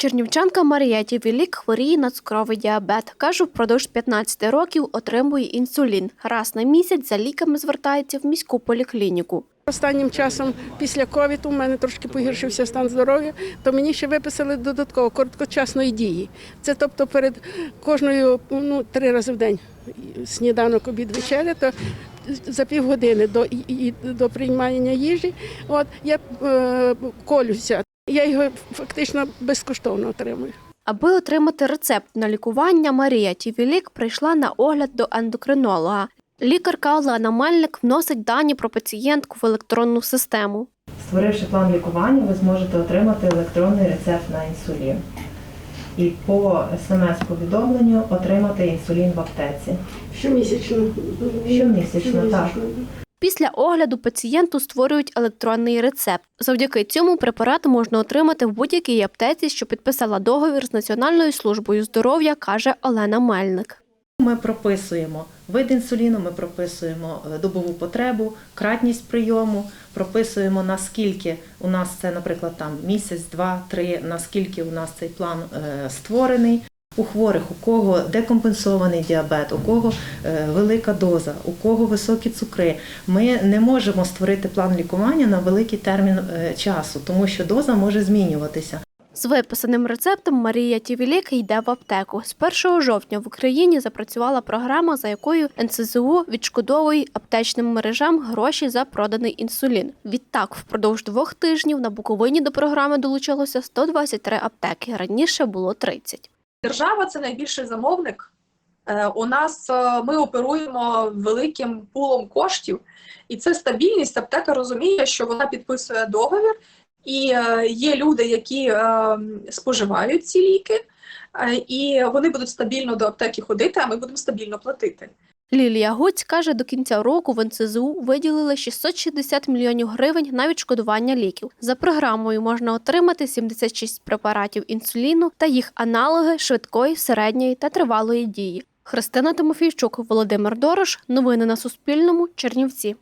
Чернівчанка Марія Тівілік хворіє на цукровий діабет. Каже, впродовж 15 років отримує інсулін. Раз на місяць за ліками звертається в міську поліклініку. Останнім часом після ковіду у мене трошки погіршився стан здоров'я, то мені ще виписали додатково короткочасної дії. Це тобто перед кожною ну, три рази в день сніданок, обід, вечеря, то за півгодини до, і- до приймання їжі от, я е, колюся. Я його фактично безкоштовно отримую. Аби отримати рецепт на лікування, Марія Тівілік прийшла на огляд до ендокринолога. Лікарка Олена Мельник вносить дані про пацієнтку в електронну систему. Створивши план лікування, ви зможете отримати електронний рецепт на інсулін. І по смс-повідомленню отримати інсулін в аптеці. Щомісячно. Щомісячно, так. Після огляду пацієнту створюють електронний рецепт. Завдяки цьому препарат можна отримати в будь-якій аптеці, що підписала договір з Національною службою здоров'я, каже Олена Мельник. Ми прописуємо вид інсуліну, ми прописуємо е, добову потребу, кратність прийому, прописуємо наскільки у нас це, наприклад, там місяць, два, три, наскільки у нас цей план е, створений. У хворих, у кого декомпенсований діабет, у кого е, велика доза, у кого високі цукри. Ми не можемо створити план лікування на великий термін е, часу, тому що доза може змінюватися. З виписаним рецептом Марія Тівілік йде в аптеку. З 1 жовтня в Україні запрацювала програма, за якою НСЗУ відшкодовує аптечним мережам гроші за проданий інсулін. Відтак, впродовж двох тижнів на Буковині до програми долучилося 123 аптеки. Раніше було 30. Держава це найбільший замовник. Е, У нас е, ми оперуємо великим пулом коштів, і це стабільність. Аптека розуміє, що вона підписує договір, і е, є люди, які споживають ці ліки, і вони будуть стабільно до аптеки ходити, а ми будемо стабільно платити. Лілія Гуць каже, до кінця року в НСЗУ виділили 660 мільйонів гривень на відшкодування ліків. За програмою можна отримати 76 препаратів інсуліну та їх аналоги швидкої, середньої та тривалої дії. Христина Тимофійчук, Володимир Дорош. Новини на Суспільному. Чернівці.